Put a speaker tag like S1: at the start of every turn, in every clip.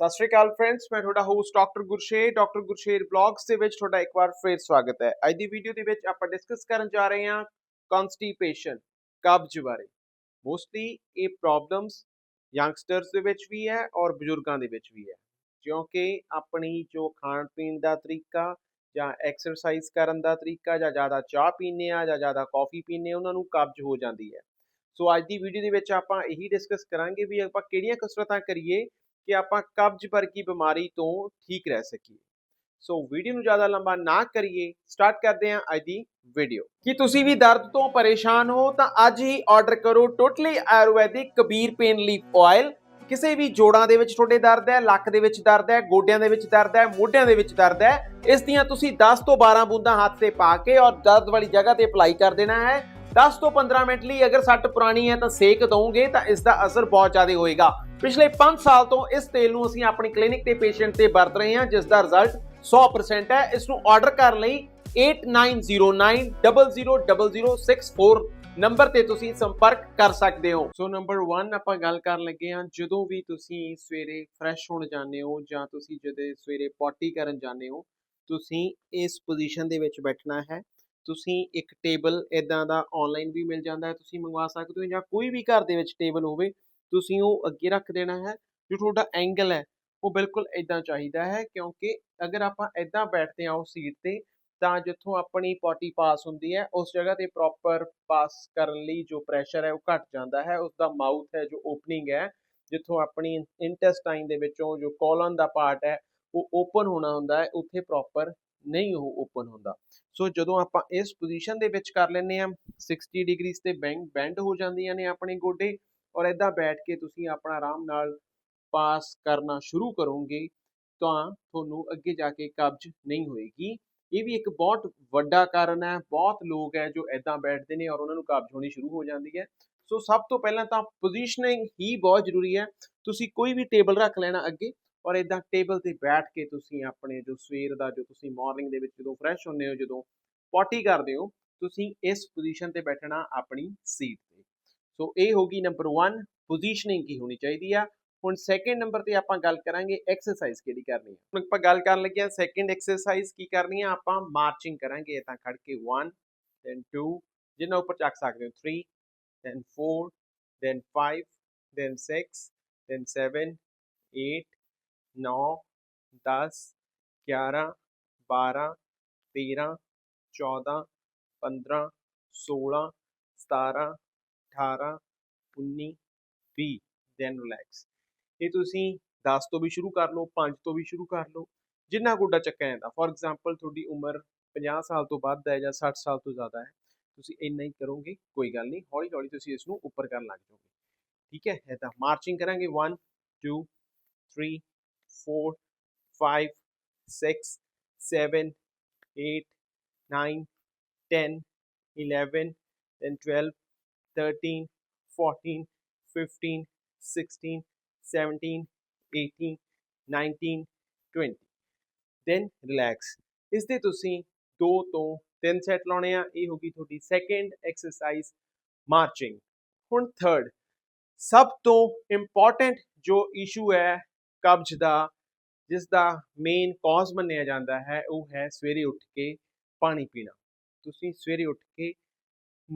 S1: ਸਤਿ ਸ਼੍ਰੀ ਅਕਾਲ ਫਰੈਂਡਸ ਮੈਂ ਤੁਹਾਡਾ host doctor Gursher doctor Gursher blogs ਦੇ ਵਿੱਚ ਤੁਹਾਡਾ ਇੱਕ ਵਾਰ ਫੇਰ ਸਵਾਗਤ ਹੈ ਅੱਜ ਦੀ ਵੀਡੀਓ ਦੇ ਵਿੱਚ ਆਪਾਂ ਡਿਸਕਸ ਕਰਨ ਜਾ ਰਹੇ ਹਾਂ ਕਨਸਟੀਪੇਸ਼ਨ ਕਬਜ਼ ਬਾਰੇ ਮੋਸਟਲੀ ਇਹ ਪ੍ਰੋਬਲਮਸ ਯੰਗਸਟਰਸ ਦੇ ਵਿੱਚ ਵੀ ਹੈ ਔਰ ਬਜ਼ੁਰਗਾਂ ਦੇ ਵਿੱਚ ਵੀ ਹੈ ਕਿਉਂਕਿ ਆਪਣੀ ਜੋ ਖਾਣ ਪੀਣ ਦਾ ਤਰੀਕਾ ਜਾਂ ਐਕਸਰਸਾਈਜ਼ ਕਰਨ ਦਾ ਤਰੀਕਾ ਜਾਂ ਜ਼ਿਆਦਾ ਚਾਹ ਪੀਣੇ ਆ ਜਾਂ ਜ਼ਿਆਦਾ ਕਾਫੀ ਪੀਣੇ ਉਹਨਾਂ ਨੂੰ ਕਬਜ਼ ਹੋ ਜਾਂਦੀ ਹੈ ਸੋ ਅੱਜ ਦੀ ਵੀਡੀਓ ਦੇ ਵਿੱਚ ਆਪਾਂ ਇਹੀ ਡਿਸਕਸ ਕਰਾਂਗੇ ਵੀ ਆਪਾਂ ਕਿਹੜੀਆਂ ਕਸਰਤਾਂ ਕਰੀਏ ਕਿ ਆਪਾਂ ਕਬਜ਼ ਵਰਗੀ ਬਿਮਾਰੀ ਤੋਂ ਠੀਕ ਰਹਿ ਸਕੀਏ ਸੋ ਵੀਡੀਓ ਨੂੰ ਜ਼ਿਆਦਾ ਲੰਬਾ ਨਾ ਕਰੀਏ ਸਟਾਰਟ ਕਰਦੇ ਹਾਂ ਅੱਜ ਦੀ ਵੀਡੀਓ ਕੀ ਤੁਸੀਂ ਵੀ ਦਰਦ ਤੋਂ ਪਰੇਸ਼ਾਨ ਹੋ ਤਾਂ ਅੱਜ ਹੀ ਆਰਡਰ ਕਰੋ totally Ayurvedic Kabir pain leaf oil ਕਿਸੇ ਵੀ ਜੋੜਾਂ ਦੇ ਵਿੱਚ ਤੁਹਾਡੇ ਦਰਦ ਹੈ ਲੱਕ ਦੇ ਵਿੱਚ ਦਰਦ ਹੈ ਗੋਡਿਆਂ ਦੇ ਵਿੱਚ ਦਰਦ ਹੈ ਮੋਢਿਆਂ ਦੇ ਵਿੱਚ ਦਰਦ ਹੈ ਇਸ ਦੀਆਂ ਤੁਸੀਂ 10 ਤੋਂ 12 ਬੂੰਦਾਂ ਹੱਥ ਤੇ ਪਾ ਕੇ ਔਰ ਦਰਦ ਵਾਲੀ ਜਗ੍ਹਾ ਤੇ ਅਪਲਾਈ ਕਰ ਦੇਣਾ ਹੈ 10 ਤੋਂ 15 ਮਿੰਟ ਲਈ ਅਗਰ ਸੱਟ ਪੁਰਾਣੀ ਹੈ ਤਾਂ ਸੇਕ ਦਵੋਗੇ ਤਾਂ ਇਸ ਦਾ ਅਸਰ ਬਹੁਤ ਜ਼ਿਆਦਾ ਹੋਏਗਾ ਪਿਛਲੇ 5 ਸਾਲ ਤੋਂ ਇਸ ਤੇਲ ਨੂੰ ਅਸੀਂ ਆਪਣੀ ਕਲੀਨਿਕ ਤੇ ਪੇਸ਼ੈਂਟ ਤੇ ਵਰਤ ਰਹੇ ਹਾਂ ਜਿਸ ਦਾ ਰਿਜ਼ਲਟ 100% ਹੈ ਇਸ ਨੂੰ ਆਰਡਰ ਕਰਨ ਲਈ 8909000064 ਨੰਬਰ ਤੇ ਤੁਸੀਂ ਸੰਪਰਕ ਕਰ ਸਕਦੇ ਹੋ ਸੋ ਨੰਬਰ 1 ਆਪਾਂ ਗੱਲ ਕਰਨ ਲੱਗੇ ਹਾਂ ਜਦੋਂ ਵੀ ਤੁਸੀਂ ਸਵੇਰੇ ਫਰੈਸ਼ ਹੋਣ ਜਾਂਦੇ ਹੋ ਜਾਂ ਤੁਸੀਂ ਜਦੋਂ ਸਵੇਰੇ ਪੋਟੀ ਕਰਨ ਜਾਂਦੇ ਹੋ ਤੁਸੀਂ ਇਸ ਪੋਜੀਸ਼ਨ ਦੇ ਵਿੱਚ ਬੈਠਣਾ ਹੈ ਤੁਸੀਂ ਇੱਕ ਟੇਬਲ ਇਦਾਂ ਦਾ ਆਨਲਾਈਨ ਵੀ ਮਿਲ ਜਾਂਦਾ ਹੈ ਤੁਸੀਂ ਮੰਗਵਾ ਸਕਦੇ ਹੋ ਜਾਂ ਕੋਈ ਵੀ ਘਰ ਦੇ ਵਿੱਚ ਟੇਬਲ ਹੋਵੇ ਤੁਸੀਂ ਉਹ ਅੱਗੇ ਰੱਖ ਦੇਣਾ ਹੈ ਜੋ ਤੁਹਾਡਾ ਐਂਗਲ ਹੈ ਉਹ ਬਿਲਕੁਲ ਇਦਾਂ ਚਾਹੀਦਾ ਹੈ ਕਿਉਂਕਿ ਅਗਰ ਆਪਾਂ ਇਦਾਂ ਬੈਠਦੇ ਆ ਉਸ ਸੀਟ ਤੇ ਤਾਂ ਜਿੱਥੋਂ ਆਪਣੀ ਪੋਟੀ ਪਾਸ ਹੁੰਦੀ ਹੈ ਉਸ ਜਗ੍ਹਾ ਤੇ ਪ੍ਰੋਪਰ ਪਾਸ ਕਰਨ ਲਈ ਜੋ ਪ੍ਰੈਸ਼ਰ ਹੈ ਉਹ ਘਟ ਜਾਂਦਾ ਹੈ ਉਸ ਦਾ ਮਾਊਥ ਹੈ ਜੋ ਓਪਨਿੰਗ ਹੈ ਜਿੱਥੋਂ ਆਪਣੀ ਇੰਟੈਸਟਾਈਨ ਦੇ ਵਿੱਚੋਂ ਜੋ ਕੋਲਨ ਦਾ ਪਾਰਟ ਹੈ ਉਹ ਓਪਨ ਹੋਣਾ ਹੁੰਦਾ ਹੈ ਉੱਥੇ ਪ੍ਰੋਪਰ ਨਹੀਂ ਉਹ ਓਪਨ ਹੁੰਦਾ ਸੋ ਜਦੋਂ ਆਪਾਂ ਇਸ ਪੋਜੀਸ਼ਨ ਦੇ ਵਿੱਚ ਕਰ ਲੈਨੇ ਆ 60 ਡਿਗਰੀਸ ਤੇ ਬੈਂਡ ਬੈਂਡ ਹੋ ਜਾਂਦੀਆਂ ਨੇ ਆਪਣੇ ਗੋਡੇ ਔਰ ਇਦਾਂ ਬੈਠ ਕੇ ਤੁਸੀਂ ਆਪਣਾ ਆਰਾਮ ਨਾਲ ਪਾਸ ਕਰਨਾ ਸ਼ੁਰੂ ਕਰੋਗੇ ਤਾਂ ਤੁਹਾਨੂੰ ਅੱਗੇ ਜਾ ਕੇ ਕਬਜ਼ ਨਹੀਂ ਹੋਏਗੀ ਇਹ ਵੀ ਇੱਕ ਬਹੁਤ ਵੱਡਾ ਕਾਰਨ ਹੈ ਬਹੁਤ ਲੋਕ ਹੈ ਜੋ ਇਦਾਂ ਬੈਠਦੇ ਨੇ ਔਰ ਉਹਨਾਂ ਨੂੰ ਕਬਜ਼ ਹੋਣੀ ਸ਼ੁਰੂ ਹੋ ਜਾਂਦੀ ਹੈ ਸੋ ਸਭ ਤੋਂ ਪਹਿਲਾਂ ਤਾਂ ਪੋਜੀਸ਼ਨਿੰਗ ਹੀ ਬਹੁਤ ਜ਼ਰੂਰੀ ਹੈ ਤੁਸੀਂ ਕੋਈ ਵੀ ਟੇਬਲ ਰੱਖ ਲੈਣਾ ਅੱਗੇ ਔਰ ਇਦਾਂ ਟੇਬਲ ਤੇ ਬੈਠ ਕੇ ਤੁਸੀਂ ਆਪਣੇ ਜੋ ਸਵੇਰ ਦਾ ਜੋ ਤੁਸੀਂ ਮਾਰਨਿੰਗ ਦੇ ਵਿੱਚ ਜਦੋਂ ਫਰੈਸ਼ ਹੁੰਦੇ ਹੋ ਜਦੋਂ ਪੋਟੀ ਕਰਦੇ ਹੋ ਤੁਸੀਂ ਇਸ ਪੋਜੀਸ਼ਨ ਤੇ ਬੈਠਣਾ ਆਪਣੀ ਸੀਟ ਤੇ ਸੋ ਇਹ ਹੋ ਗਈ ਨੰਬਰ 1 ਪੋਜੀਸ਼ਨਿੰਗ ਕੀ ਹੋਣੀ ਚਾਹੀਦੀ ਆ ਹੁਣ ਸੈਕੰਡ ਨੰਬਰ ਤੇ ਆਪਾਂ ਗੱਲ ਕਰਾਂਗੇ ਐਕਸਰਸਾਈਜ਼ ਕਿਹੜੀ ਕਰਨੀ ਆ ਹੁਣ ਆਪਾਂ ਗੱਲ ਕਰਨ ਲੱਗੇ ਆ ਸੈਕੰਡ ਐਕਸਰਸਾਈਜ਼ ਕੀ ਕਰਨੀ ਆ ਆਪਾਂ ਮਾਰਚਿੰਗ ਕਰਾਂਗੇ ਤਾਂ ਖੜ ਕੇ 1 ਦੈਨ 2 ਜਿੰਨਾ ਉੱਪਰ ਚੱਕ ਸਕਦੇ ਹੋ 3 ਦੈਨ 4 ਦੈਨ 5 ਦੈਨ 6 ਦੈਨ 7 8 ਨੌ ਦਸ ਗਿਆਰਾਂ ਬਾਰਾਂ ਤੇਰਾਂ ਚੌਦਾਂ ਪੰਦਰਾਂ ਸੋਲਾਂ ਸਤਾਰਾਂ ਅਠਾਰਾਂ ਉੱਨੀ ਵੀਹ ਦੈਨ ਰਿਲੈਕਸ ਇਹ ਤੁਸੀਂ 10 ਤੋਂ ਵੀ ਸ਼ੁਰੂ ਕਰ ਲਓ 5 ਤੋਂ ਵੀ ਸ਼ੁਰੂ ਕਰ ਲਓ ਜਿੰਨਾ ਗੋਡਾ ਚੱਕਿਆ ਜਾਂਦਾ ਫੋਰ ਐਗਜ਼ਾਮਪਲ ਤੁਹਾਡੀ ਉਮਰ 50 ਸਾਲ ਤੋਂ ਵੱਧ ਹੈ ਜਾਂ 60 ਸਾਲ ਤੋਂ ਜ਼ਿਆਦਾ ਹੈ ਤੁਸੀਂ ਇੰਨਾ ਹੀ ਕਰੋਗੇ ਕੋਈ ਗੱਲ ਨਹੀਂ ਹੌਲੀ ਹੌਲੀ ਤੁਸੀਂ ਇਸ ਨੂੰ ਉੱਪਰ ਕਰਨ ਲੱਗ ਜਾਓਗੇ ਠੀਕ ਹੈ ਤਾਂ ਮਾਰਚਿੰਗ ਕਰਾਂਗੇ 1 2 3 four, five, six, seven, eight, nine, ten, eleven, then twelve, thirteen, fourteen, fifteen, sixteen, seventeen, eighteen, nineteen, twenty. Then relax ਇਸ ਦੇ ਤੁਸੀਂ 2 ਤੋਂ 3 ਸੈਟ ਲਾਉਣੇ ਆ ਇਹ ਹੋਗੀ ਤੁਹਾਡੀ ਸੈਕੰਡ ਐਕਸਰਸਾਈਜ਼ ਮਾਰਚਿੰਗ ਹੁਣ ਥਰਡ ਸਭ ਤੋਂ ਇੰਪੋਰਟੈਂਟ ਜੋ ਇਸ਼ੂ ਹੈ ਕਬਜ਼ ਦਾ ਜਿਸ ਦਾ ਮੇਨ ਕੌਜ਼ ਮੰਨਿਆ ਜਾਂਦਾ ਹੈ ਉਹ ਹੈ ਸਵੇਰੇ ਉੱਠ ਕੇ ਪਾਣੀ ਪੀਣਾ ਤੁਸੀਂ ਸਵੇਰੇ ਉੱਠ ਕੇ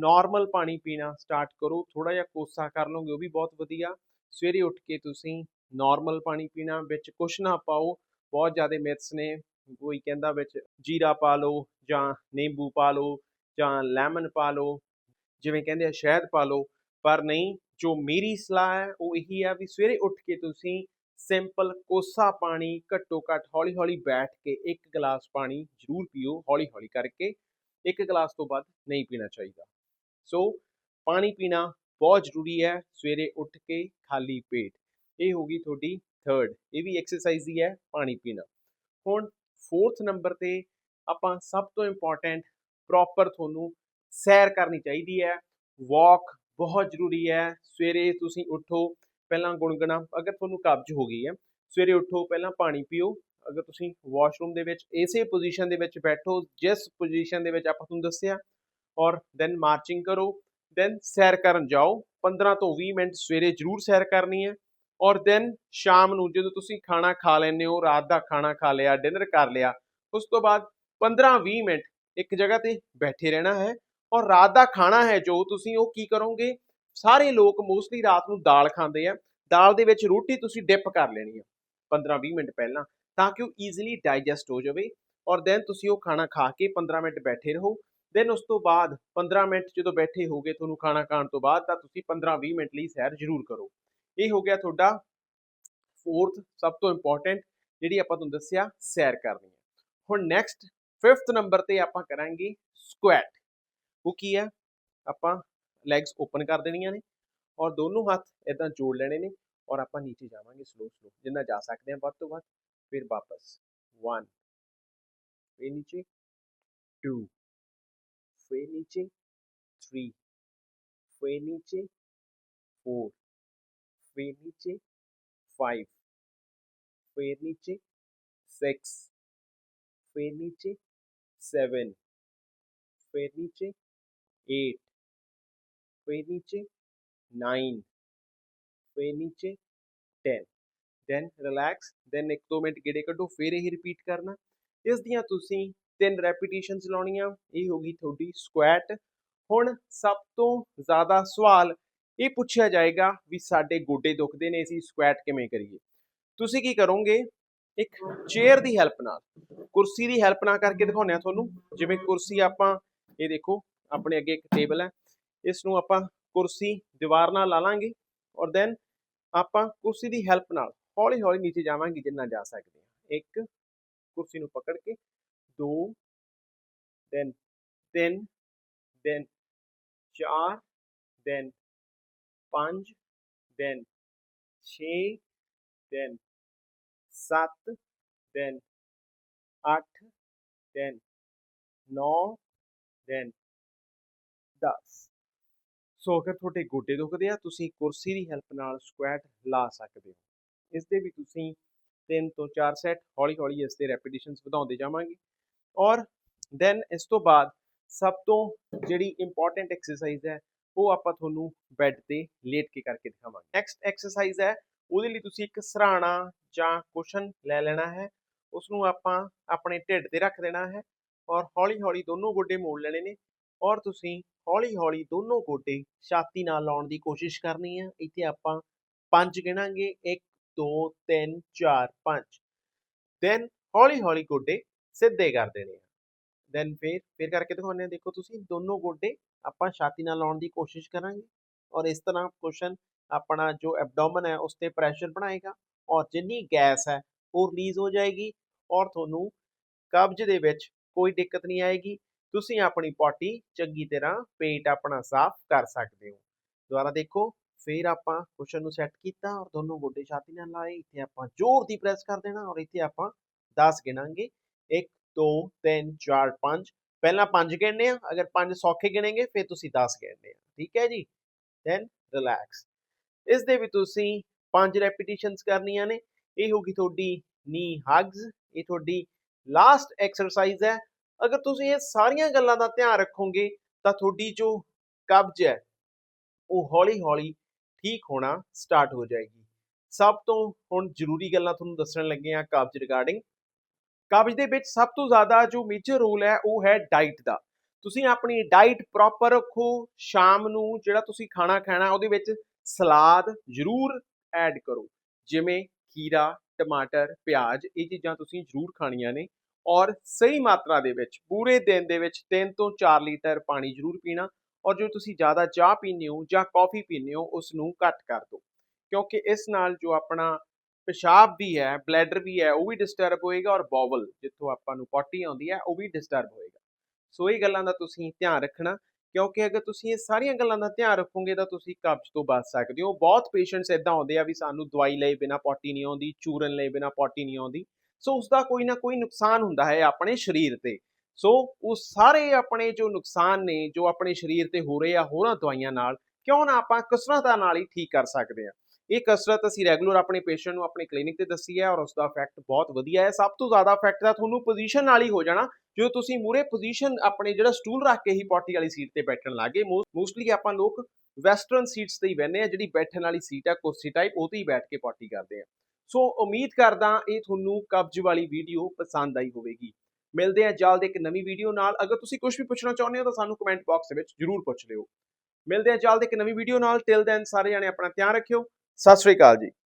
S1: ਨਾਰਮਲ ਪਾਣੀ ਪੀਣਾ ਸਟਾਰਟ ਕਰੋ ਥੋੜਾ ਜਿਹਾ ਕੋਸਾ ਕਰ ਲਓਗੇ ਉਹ ਵੀ ਬਹੁਤ ਵਧੀਆ ਸਵੇਰੇ ਉੱਠ ਕੇ ਤੁਸੀਂ ਨਾਰਮਲ ਪਾਣੀ ਪੀਣਾ ਵਿੱਚ ਕੁਛ ਨਾ ਪਾਓ ਬਹੁਤ ਜ਼ਿਆਦਾ ਮਿਥਸ ਨੇ ਕੋਈ ਕਹਿੰਦਾ ਵਿੱਚ ਜੀਰਾ ਪਾ ਲਓ ਜਾਂ ਨਿੰਬੂ ਪਾ ਲਓ ਜਾਂ ਲੈਮਨ ਪਾ ਲਓ ਜਿਵੇਂ ਕਹਿੰਦੇ ਆ ਸ਼ਹਿਦ ਪਾ ਲਓ ਪਰ ਨਹੀਂ ਜੋ ਮੇਰੀ ਸਲਾਹ ਹੈ ਉਹ ਇਹੀ ਆ ਵੀ ਸਵੇਰੇ ਉੱਠ ਕੇ ਤੁਸੀਂ ਸਿੰਪਲ ਕੋਸਾ ਪਾਣੀ ਘੱਟੋ ਘੱਟ ਹੌਲੀ-ਹੌਲੀ ਬੈਠ ਕੇ ਇੱਕ ਗਲਾਸ ਪਾਣੀ ਜ਼ਰੂਰ ਪੀਓ ਹੌਲੀ-ਹੌਲੀ ਕਰਕੇ ਇੱਕ ਗਲਾਸ ਤੋਂ ਵੱਧ ਨਹੀਂ ਪੀਣਾ ਚਾਹੀਦਾ ਸੋ ਪਾਣੀ ਪੀਣਾ ਬਹੁਤ ਜ਼ਰੂਰੀ ਹੈ ਸਵੇਰੇ ਉੱਠ ਕੇ ਖਾਲੀ ਪੇਟ ਇਹ ਹੋ ਗਈ ਤੁਹਾਡੀ ਥਰਡ ਇਹ ਵੀ ਐਕਸਰਸਾਈਜ਼ ਹੀ ਹੈ ਪਾਣੀ ਪੀਣਾ ਹੁਣ ਫੋਰਥ ਨੰਬਰ ਤੇ ਆਪਾਂ ਸਭ ਤੋਂ ਇੰਪੋਰਟੈਂਟ ਪ੍ਰੋਪਰ ਤੁਹਾਨੂੰ ਸੈਰ ਕਰਨੀ ਚਾਹੀਦੀ ਹੈ ਵਾਕ ਬਹੁਤ ਜ਼ਰੂਰੀ ਹੈ ਸਵੇਰੇ ਤੁਸੀਂ ਉੱਠੋ ਪਹਿਲਾਂ ਗੁੰਗਣਾ ਅਗਰ ਤੁਹਾਨੂੰ ਕਬਜ਼ ਹੋ ਗਈ ਹੈ ਸਵੇਰੇ ਉੱਠੋ ਪਹਿਲਾਂ ਪਾਣੀ ਪੀਓ ਅਗਰ ਤੁਸੀਂ ਵਾਸ਼ਰੂਮ ਦੇ ਵਿੱਚ ਇਸੇ ਪੋਜੀਸ਼ਨ ਦੇ ਵਿੱਚ ਬੈਠੋ ਜਿਸ ਪੋਜੀਸ਼ਨ ਦੇ ਵਿੱਚ ਆਪਾਂ ਤੁਹਾਨੂੰ ਦੱਸਿਆ ਔਰ ਦੈਨ ਮਾਰਚਿੰਗ ਕਰੋ ਦੈਨ ਸੈਰ ਕਰਨ ਜਾਓ 15 ਤੋਂ 20 ਮਿੰਟ ਸਵੇਰੇ ਜ਼ਰੂਰ ਸੈਰ ਕਰਨੀ ਹੈ ਔਰ ਦੈਨ ਸ਼ਾਮ ਨੂੰ ਜਦੋਂ ਤੁਸੀਂ ਖਾਣਾ ਖਾ ਲੈਂਦੇ ਹੋ ਰਾਤ ਦਾ ਖਾਣਾ ਖਾ ਲਿਆ ਡਿਨਰ ਕਰ ਲਿਆ ਉਸ ਤੋਂ ਬਾਅਦ 15-20 ਮਿੰਟ ਇੱਕ ਜਗ੍ਹਾ ਤੇ ਬੈਠੇ ਰਹਿਣਾ ਹੈ ਔਰ ਰਾਤ ਦਾ ਖਾਣਾ ਹੈ ਜੋ ਤੁਸੀਂ ਉਹ ਕੀ ਕਰੋਗੇ ਸਾਰੇ ਲੋਕ ਮੋਸਟਲੀ ਰਾਤ ਨੂੰ ਦਾਲ ਖਾਂਦੇ ਆ ਦਾਲ ਦੇ ਵਿੱਚ ਰੋਟੀ ਤੁਸੀਂ ਡਿਪ ਕਰ ਲੈਣੀ ਆ 15-20 ਮਿੰਟ ਪਹਿਲਾਂ ਤਾਂ ਕਿ ਉਹ ਈਜ਼ੀਲੀ ਡਾਈਜੈਸਟ ਹੋ ਜਾਵੇ ਔਰ ਦੈਨ ਤੁਸੀਂ ਉਹ ਖਾਣਾ ਖਾ ਕੇ 15 ਮਿੰਟ ਬੈਠੇ ਰਹੋ ਦੈਨ ਉਸ ਤੋਂ ਬਾਅਦ 15 ਮਿੰਟ ਜਦੋਂ ਬੈਠੇ ਹੋਗੇ ਤੁਹਾਨੂੰ ਖਾਣਾ ਖਾਣ ਤੋਂ ਬਾਅਦ ਤਾਂ ਤੁਸੀਂ 15-20 ਮਿੰਟ ਲਈ ਸੈਰ ਜ਼ਰੂਰ ਕਰੋ ਇਹ ਹੋ ਗਿਆ ਤੁਹਾਡਾ ਫੋਰਥ ਸਭ ਤੋਂ ਇੰਪੋਰਟੈਂਟ ਜਿਹੜੀ ਆਪਾਂ ਤੁਹਾਨੂੰ ਦੱਸਿਆ ਸੈਰ ਕਰਨੀ ਹੈ ਹੁਣ ਨੈਕਸਟ ਫਿਫਥ ਨੰਬਰ ਤੇ ਆਪਾਂ ਕਰਾਂਗੇ ਸਕੁਐਟ ਉਹ ਕੀ ਹੈ ਆਪਾਂ ਲੈਗਸ ਓਪਨ ਕਰ ਦੇਣੀਆਂ ਨੇ ਔਰ ਦੋਨੋਂ ਹੱਥ ਇਦਾਂ ਜੋੜ ਲੈਣੇ ਨੇ ਔਰ ਆਪਾਂ ਨੀਚੇ ਜਾਵਾਂਗੇ ਸਲੋ ਸਲੋ ਜਿੰਨਾ ਜਾ ਸਕਦੇ ਹਾਂ ਵੱਧ ਤੋਂ ਵੱਧ ਫਿਰ
S2: ਵਾਪਸ 1 ਫਿਰ ਨੀਚੇ 2 ਫਿਰ नीचे 3 ਫਿਰ नीचे 4 ਫਿਰ नीचे 5 फिर नीचे सिक्स फिर नीचे सेवन फिर नीचे एट फिर नीचे नाइन
S1: फिर नीचे टेन ਦੈਨ ਰਿਲੈਕਸ ਦੈਨ ਇੱਕ ਦੋ ਮਿੰਟ ਗੇੜੇ ਕੱਢੋ ਫਿਰ ਇਹ ਰਿਪੀਟ ਕਰਨਾ ਇਸ ਦੀਆਂ ਤੁਸੀਂ ਤਿੰਨ ਰੈਪੀਟੀਸ਼ਨਸ ਲਾਉਣੀਆਂ ਇਹ ਹੋ ਗਈ ਤੁਹਾਡੀ ਸਕੁਐਟ ਹੁਣ ਸਭ ਤੋਂ ਜ਼ਿਆਦਾ ਸਵਾਲ ਇਹ ਪੁੱਛਿਆ ਜਾਏਗਾ ਵੀ ਸਾਡੇ ਗੋਡੇ ਦੁਖਦੇ ਨੇ ਅਸੀਂ ਸਕੁਐਟ ਕਿਵੇਂ ਕਰੀਏ ਤੁਸੀਂ ਕੀ ਕਰੋਗੇ ਇੱਕ ਚੇਅਰ ਦੀ ਹੈਲਪ ਨਾਲ ਕੁਰਸੀ ਦੀ ਹੈਲਪ ਨਾਲ ਕਰਕੇ ਦਿਖਾਉਂਦੇ ਆ ਤੁਹਾਨੂੰ ਜਿਵੇਂ ਕੁਰਸੀ ਆਪਾਂ ਇਹ ਦੇਖੋ ਆਪਣੇ ਅੱਗੇ ਇੱਕ ਟੇਬਲ ਹੈ ਇਸ ਨੂੰ ਆਪਾਂ ਕੁਰਸੀ ਦੀਵਾਰ ਨਾਲ ਲਾ ਲਾਂਗੇ ਔਰ ਦੈਨ ਆਪਾਂ ਕੁਰਸੀ ਦੀ ਹੈਲਪ ਨਾਲ ਹੌਲੀ ਹੌਲੀ ਨੀਚੇ ਜਾਵਾਂਗੇ ਜਿੰਨਾ ਜਾ ਸਕਦੇ ਹਾਂ ਇੱਕ ਕੁਰਸੀ ਨੂੰ ਪਕੜ ਕੇ ਦੋ ਦੈਨ ਤਿੰਨ
S2: ਦੈਨ ਚਾਰ ਦੈਨ ਪੰਜ then 6 then 7 then 8 then 9 then
S1: 10 so ਅਗਰ ਤੁਹਾਡੇ ਗੋਡੇ ਦੁਖਦੇ ਆ ਤੁਸੀਂ ਕੁਰਸੀ ਦੀ ਹੈਲਪ ਨਾਲ ਸਕੁਐਟ ਲਾ ਸਕਦੇ ਹੋ ਇਸ ਦੇ ਵੀ ਤੁਸੀਂ 3 ਤੋਂ 4 ਸੈਟ ਹੌਲੀ-ਹੌਲੀ ਇਸ ਦੇ ਰੈਪੀਟੀਸ਼ਨਸ ਵਧਾਉਂਦੇ ਜਾਵਾਂਗੇ ਔਰ ਦੈਨ ਇਸ ਤੋਂ ਬਾਅਦ ਸਭ ਤੋਂ ਜਿਹੜੀ ਇੰਪੋਰਟੈਂਟ ਐਕਸਰਸਾਈਜ਼ ਹੈ ਉਹ ਆਪਾਂ ਤੁਹਾਨੂੰ ਬੈੱਡ ਤੇ ਲੇਟ ਕੇ ਕਰਕੇ ਦਿਖਾਵਾਂਗੇ ਨੈਕਸਟ ਐਕਸਰਸਾਈਜ਼ ਹੈ ਉਹਦੇ ਲਈ ਤੁਸੀਂ ਇੱਕ ਸਰਾਣਾ ਜਾਂ ਕੁਸ਼ਨ ਲੈ ਲੈਣਾ ਹੈ ਉਸ ਨੂੰ ਆਪਾਂ ਆਪਣੇ ਢਿੱਡ ਤੇ ਰੱਖ ਦੇਣਾ ਹੈ ਔਰ ਹੌਲੀ-ਹੌਲੀ ਦੋਨੋਂ ਗੋਡੇ ਮੋੜ ਲੈਣੇ ਨੇ ਔਰ ਤੁਸੀਂ ਹੌਲੀ-ਹੌਲੀ ਦੋਨੋਂ ਗੋਡੇ ਛਾਤੀ ਨਾਲ ਲਾਉਣ ਦੀ ਕੋਸ਼ਿਸ਼ ਕਰਨੀ ਹੈ ਇੱਥੇ ਆਪਾਂ ਪੰਜ ਗਿਣਾਂਗੇ 1 2 3 4 5 ਦੈਨ ਹੌਲੀ-ਹੌਲੀ ਗੋਡੇ ਸਿੱਧੇ ਕਰ ਦੇਣੇ ਆ ਦੈਨ ਫਿਰ ਫਿਰ ਕਰਕੇ ਦਿਖਾਉਂਦੇ ਆ ਦੇਖੋ ਤੁਸੀਂ ਦੋਨੋਂ ਗੋਡੇ ਆਪਾਂ ਛਾਤੀ ਨਾਲ ਲਾਉਣ ਦੀ ਕੋਸ਼ਿਸ਼ ਕਰਾਂਗੇ ਔਰ ਇਸ ਤਰ੍ਹਾਂ ਕੁਸ਼ਨ ਆਪਣਾ ਜੋ ਐਬਡੋਮਨ ਹੈ ਉਸ ਤੇ ਪ੍ਰੈਸ਼ਰ ਬਣਾਏਗਾ ਔਰ ਜਿੰਨੀ ਗੈਸ ਹੈ ਉਹ ਰਿਲੀਜ਼ ਹੋ ਜਾਏਗੀ ਔਰ ਤੁਹਾਨੂੰ ਕਬਜ਼ ਦੇ ਵਿੱਚ ਕੋਈ ਦਿੱਕਤ ਨਹੀਂ ਆਏਗੀ ਤੁਸੀਂ ਆਪਣੀ ਪੋਟੀ ਚੰਗੀ ਤਰ੍ਹਾਂ ਪੇਟ ਆਪਣਾ ਸਾਫ਼ ਕਰ ਸਕਦੇ ਹੋ ਦੁਬਾਰਾ ਦੇਖੋ ਫਿਰ ਆਪਾਂ ਕੁਸ਼ਨ ਨੂੰ ਸੈੱਟ ਕੀਤਾ ਔਰ ਦੋਨੋਂ ਗੋਡੇ ਛਾਤੀ ਨਾਲ ਲਾਏ ਇੱਥੇ ਆਪਾਂ ਜ਼ੋਰ ਦੀ ਪ੍ਰੈਸ ਕਰ ਦੇਣਾ ਔਰ ਇੱਥੇ ਆਪਾਂ 10 ਗਿਣਾਂਗੇ 1 2 3 4 5 ਪਹਿਲਾਂ 5 ਗਿਣਨੇ ਆ ਅਗਰ 5 ਸੌਖੇ ਗਿਣेंगे ਫਿਰ ਤੁਸੀਂ 10 ਗਿਣਨੇ ਆ ਠੀਕ ਹੈ ਜੀ ਥੈਨ ਰਿਲੈਕਸ ਇਸ ਦੇ ਵੀ ਤੁਸੀਂ 5 ਰੈਪੀਟੀਸ਼ਨਸ ਕਰਨੀਆਂ ਨੇ ਇਹ ਹੋਗੀ ਤੁਹਾਡੀ ਨੀ ਹਗਸ ਇਹ ਤੁਹਾਡੀ ਲਾਸਟ ਐਕਸਰਸਾਈਜ਼ ਹੈ ਅਗਰ ਤੁਸੀਂ ਇਹ ਸਾਰੀਆਂ ਗੱਲਾਂ ਦਾ ਧਿਆਨ ਰੱਖੋਗੇ ਤਾਂ ਤੁਹਾਡੀ ਜੋ ਕਬਜ਼ ਹੈ ਉਹ ਹੌਲੀ-ਹੌਲੀ ਠੀਕ ਹੋਣਾ ਸਟਾਰਟ ਹੋ ਜਾਏਗੀ ਸਭ ਤੋਂ ਹੁਣ ਜ਼ਰੂਰੀ ਗੱਲਾਂ ਤੁਹਾਨੂੰ ਦੱਸਣ ਲੱਗੇ ਆ ਕਬਜ਼ ਰਿਗਾਰਡਿੰਗ ਕਬਜ਼ ਦੇ ਵਿੱਚ ਸਭ ਤੋਂ ਜ਼ਿਆਦਾ ਜੋ ਮੇਜਰ ਰੋਲ ਹੈ ਉਹ ਹੈ ਡਾਈਟ ਦਾ ਤੁਸੀਂ ਆਪਣੀ ਡਾਈਟ ਪ੍ਰੋਪਰ ਰੱਖੋ ਸ਼ਾਮ ਨੂੰ ਜਿਹੜਾ ਤੁਸੀਂ ਖਾਣਾ ਖਾਣਾ ਉਹਦੇ ਵਿੱਚ ਸਲਾਦ ਜ਼ਰੂਰ ਐਡ ਕਰੋ ਜਿਵੇਂ ਖੀਰਾ ਟਮਾਟਰ ਪਿਆਜ਼ ਇਹ ਚੀਜ਼ਾਂ ਤੁਸੀਂ ਜ਼ਰੂਰ ਖਾਣੀਆਂ ਨੇ ਔਰ ਸਹੀ ਮਾਤਰਾ ਦੇ ਵਿੱਚ ਪੂਰੇ ਦਿਨ ਦੇ ਵਿੱਚ 3 ਤੋਂ 4 ਲੀਟਰ ਪਾਣੀ ਜ਼ਰੂਰ ਪੀਣਾ ਔਰ ਜੋ ਤੁਸੀਂ ਜ਼ਿਆਦਾ ਚਾਹ ਪੀਂਦੇ ਹੋ ਜਾਂ ਕਾਫੀ ਪੀਂਦੇ ਹੋ ਉਸ ਨੂੰ ਘੱਟ ਕਰ ਦਿਓ ਕਿਉਂਕਿ ਇਸ ਨਾਲ ਜੋ ਆਪਣਾ ਪਿਸ਼ਾਬ ਵੀ ਹੈ ਬਲੈਡਰ ਵੀ ਹੈ ਉਹ ਵੀ ਡਿਸਟਰਬ ਹੋਏਗਾ ਔਰ ਬੋਵਲ ਜਿੱਥੋਂ ਆਪਾਂ ਨੂੰ ਪੋਟੀ ਆਉਂਦੀ ਹੈ ਉਹ ਵੀ ਡਿਸਟਰਬ ਹੋਏਗਾ ਸੋ ਇਹ ਗੱਲਾਂ ਦਾ ਤੁਸੀਂ ਧਿਆਨ ਰੱਖਣਾ ਕਿਉਂਕਿ ਅਗਰ ਤੁਸੀਂ ਇਹ ਸਾਰੀਆਂ ਗੱਲਾਂ ਦਾ ਧਿਆਨ ਰੱਖੋਗੇ ਤਾਂ ਤੁਸੀਂ ਕਬਜ਼ ਤੋਂ ਬਚ ਸਕਦੇ ਹੋ ਬਹੁਤ ਪੇਸ਼ੈਂਟਸ ਇਦਾਂ ਆਉਂਦੇ ਆ ਵੀ ਸਾਨੂੰ ਦਵਾਈ ਲਈ ਬਿਨਾ ਪੋਟੀ ਨਹੀਂ ਆਉਂਦੀ ਚੂਰਨ ਲਈ ਬਿਨਾ ਪੋਟੀ ਨਹੀਂ ਆਉਂਦੀ ਸੋ ਉਸ ਦਾ ਕੋਈ ਨਾ ਕੋਈ ਨੁਕਸਾਨ ਹੁੰਦਾ ਹੈ ਆਪਣੇ ਸਰੀਰ ਤੇ ਸੋ ਉਹ ਸਾਰੇ ਆਪਣੇ ਜੋ ਨੁਕਸਾਨ ਨੇ ਜੋ ਆਪਣੇ ਸਰੀਰ ਤੇ ਹੋ ਰਹੇ ਆ ਹੋਰਾਂ ਦਵਾਈਆਂ ਨਾਲ ਕਿਉਂ ਨਾ ਆਪਾਂ ਕਸਰਤਾਂ ਨਾਲ ਹੀ ਠੀਕ ਕਰ ਸਕਦੇ ਆ ਇਹ ਕਸਰਤ ਅਸੀਂ ਰੈਗੂਲਰ ਆਪਣੇ ਪੇਸ਼ੈਂਟ ਨੂੰ ਆਪਣੇ ਕਲੀਨਿਕ ਤੇ ਦੱਸੀ ਹੈ ਔਰ ਉਸ ਦਾ ਇਫੈਕਟ ਬਹੁਤ ਵਧੀਆ ਹੈ ਸਭ ਤੋਂ ਜ਼ਿਆਦਾ ਇਫੈਕਟ ਦਾ ਤੁਹਾਨੂੰ ਪੋਜੀਸ਼ਨ ਨਾਲ ਹੀ ਹੋ ਜਾਣਾ ਜਦੋਂ ਤੁਸੀਂ ਮੂਰੇ ਪੋਜੀਸ਼ਨ ਆਪਣੇ ਜਿਹੜਾ ਸਟੂਲ ਰੱਖ ਕੇ ਹੀ ਪੋਟੀ ਵਾਲੀ ਸੀਟ ਤੇ ਬੈਠਣ ਲੱਗੇ ਮੋਸਟਲੀ ਆਪਾਂ ਲੋਕ ਵੈਸਟਰਨ ਸੀਟਸ ਤੇ ਹੀ ਬੈਠਨੇ ਆ ਜਿਹੜੀ ਬੈਠਣ ਵਾਲੀ ਸੀਟ ਆ ਕੁਰਸੀ ਟਾਈਪ ਉਹ ਤੇ ਹੀ ਬੈਠ ਕੇ ਪੋਟੀ ਕਰਦੇ ਆ ਸੋ ਉਮੀਦ ਕਰਦਾ ਇਹ ਤੁਹਾਨੂੰ ਕਬਜ਼ ਵਾਲੀ ਵੀਡੀਓ ਪਸੰਦ ਆਈ ਹੋਵੇਗੀ ਮਿਲਦੇ ਆ ਜਲਦ ਇੱਕ ਨਵੀਂ ਵੀਡੀਓ ਨਾਲ ਅਗਰ ਤੁਸੀਂ ਕੁਝ ਵੀ ਪੁੱਛਣਾ ਚਾਹੁੰਦੇ ਹੋ ਤਾਂ ਸਾਨੂੰ ਕਮੈਂਟ ਬਾਕਸ ਦੇ ਵਿੱਚ ਜ਼ਰੂਰ ਪੁੱਛ ਲਿਓ ਮਿਲਦੇ ਆ ਜਲਦ ਇੱਕ ਨਵੀਂ ਵੀਡੀਓ ਨਾਲ ਟਿਲ ਦੈਨ ਸਾਰੇ ਜਣੇ ਆਪਣਾ ਧਿਆਨ ਰੱਖਿਓ
S2: ਸਤਿ ਸ੍ਰੀ ਅਕਾਲ ਜੀ